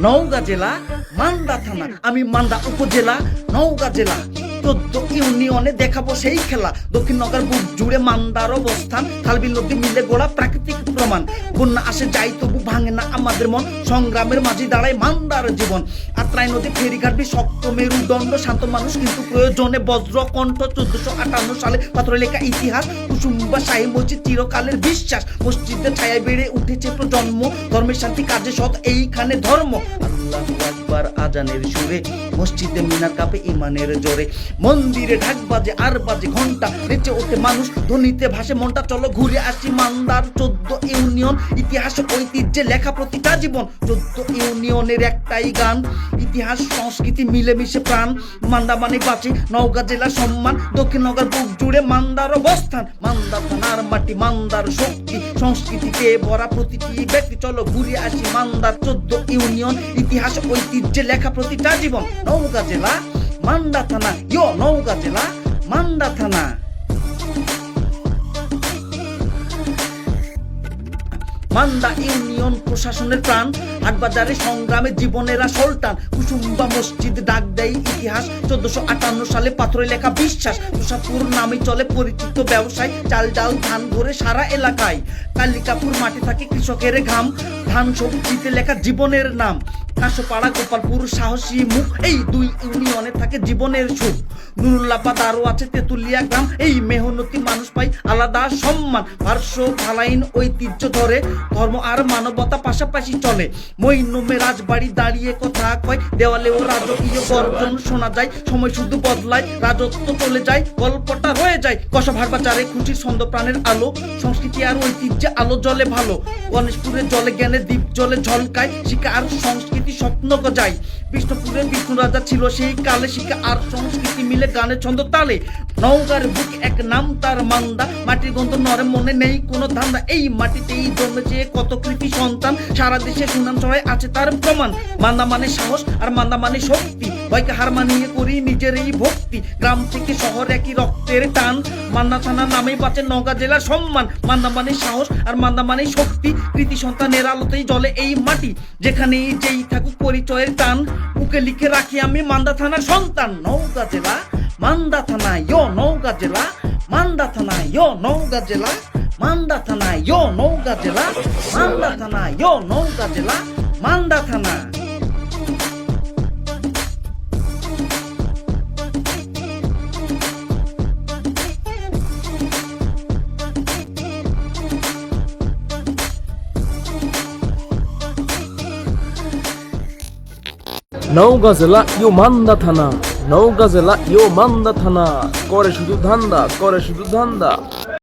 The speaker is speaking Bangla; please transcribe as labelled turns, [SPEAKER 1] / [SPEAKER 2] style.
[SPEAKER 1] নওগাঁ জেলা মান্দা থানা। আমি মান্দা উপজেলা, নওগাঁ জেলা। চোদ্দ ইউনিয়নে দেখাবো সেই খেলা। দক্ষিণ নগর জুড়ে মান্দার অবস্থান। খালবিল নদী মিলে গোড়া প্রাকৃতিক প্রমাণ। বন্যা আসে যাই, তবু ভাঙে না আমাদের মন। সংগ্রামের মাঝে দাঁড়ায় মান্দার জীবন। আত্রাই নদী ফেরিঘাটবি শক্ত মেরুদণ্ড, শান্ত মানুষ কিন্তু প্রয়োজনে বজ্র কণ্ঠ, চোদ্দশো আটান্ন সালে পাথরে লেখা ইতিহাস, কুসুম্বা শাহী মসজিদ চিরকালের বিশ্বাস। মসজিদের ছায়ায় বেড়ে উঠেছে প্রজন্ম, ধর্মের শান্তি কাজে সৎ, এইখানে ধর্ম। আল্লাহ আজানের সুরে, মসজিদে মিনার কাপে ইমানের জোরে। মন্দিরে ঢাক বাজে, আর বাজে ঘণ্টা নেচে ওঠে মানুষ, ধ্বনিতে ভাসে মনটা। চলো ঘুরে আসি মান্দার চোদ্দ ইউনিয়ন, ইতিহাস ঐতিহ্যে লেখা প্রতিটা জীবন। চোদ্দ ইউনিয়নের একটাই গান, ইতিহাস, সংস্কৃতি, মিলেমিশে প্রাণ। মান্দা মানে বাঁচে, নওগাঁ জেলা সম্মান, দক্ষিণ নগর বুক জুড়ে মান্দার অবস্থান। মান্দা থানার মাটি, মান্দার শক্তি, সংস্কৃতিতে ভরা প্রতিটি ব্যক্তি। চলো ঘুরে আসি মান্দার চোদ্দ ইউনিয়ন, ইতিহাস ঐতিহ্যে লেখা প্রতিটা জীবন। নওগাঁ জেলা, মান্দা থানা, ইয়ো নওগাঁ জেলা, মান্দা থানা। মান্দা ইউনিয়ন প্রশাসনের প্রাণ, হাটবাজারে সংগ্রামে জীবনেরা সল্টান কুসুম্বা মসজিদ ডাক দেয় ইতিহাস, চোদ্দশো আটান্ন সালে পাথরে লেখা বিশ্বাস। তুষাপুর নামে চলে পরিচিত ব্যবসায়, চাল ডাল, ধান ধরে সারা এলাকায়। কালিকাপুর মাঠে থাকে কৃষকের ঘাম, ধান সবজিতে লেখা জীবনের নাম। কাঁসোপাড়া গোপালপুর সাহসী মুখ, এই দুই ইউনিয়নে থাকে জীবনের সুখ। নুরুল্লাপাদ আরও আছে তেতুলিয়া গ্রাম, এই মেহনতি মানুষ পাই আলাদা সম্মান। পার্শ্ব ফালাইন ঐতিহ্য ধরে, ধর্ম আর মানবতা পাশাপাশি চলে। মৈনমে রাজবাড়ি দাঁড়িয়ে কথা কয়, দেওয়ালেও রাজকীয় গর্জন শোনা যায়। সময় শুধু বদলায়, রাজত্ব চলে যায়, গল্পটা রয়ে যায়। কষা ভাড়বাজারে খুশির ছন্দ প্রাণের আলো, সংস্কৃতি আর ঐতিহ্যে আলো জলে ভালো। গণেশপুরের জলে জ্ঞানে দ্বীপ জলে ঝলকায়, শিক্ষা আর সংস্কৃতি স্বপ্ন গজায় বিষ্ণুপুরে বিষ্ণু রাজা ছিল সেই কালে, শিখে আর সংস্কৃতি মিলে গানের ছন্দ তালে। নৌকার বুক এক নাম তার মান্দা, মাটির গন্ধ নরে মনে নেই কোনো ধান্দা। এই মাটিতেই জন্মেছে কত কৃতি সন্তান, সারা দেশে সুনাম ছড়ায় আছে তার প্রমাণ। মান্দা মানে সাহস আর মান্দা মানে শক্তি। ভয়কে হার মানিয়ে করি নিজের এই ভক্তি। গ্রাম থেকে শহর একই রক্তের টান। মান্না থানা নামে বাঁচে নওগাঁ জেলার সম্মান। মান্না মানে সাহস আর মান্না মানে শক্তি। কৃতি সন্তানের আলোতেই জলে এই মাটি। যেখানেই যেই থাকুক পরিচয়ের টান। বুকে লিখে রাখি আমি মান্দা থানার সন্তান। নওগাঁ জেলা মান্দা থানা ইয় নওগাঁ জেলা। মান্দা থানা ইয় নওগাঁ জেলা। মান্দা থানা ইয় নওগাঁ জেলা। মান্দা থানা ইয় নওগাঁ জেলা। মান্দা থানা
[SPEAKER 2] নওগাঁ জেলা ইউ মান্দা থানা নওগাঁ জেলা ইউ মান্দা থানা। করে শুধু ধান্দা, করে শুধু ধান্দা।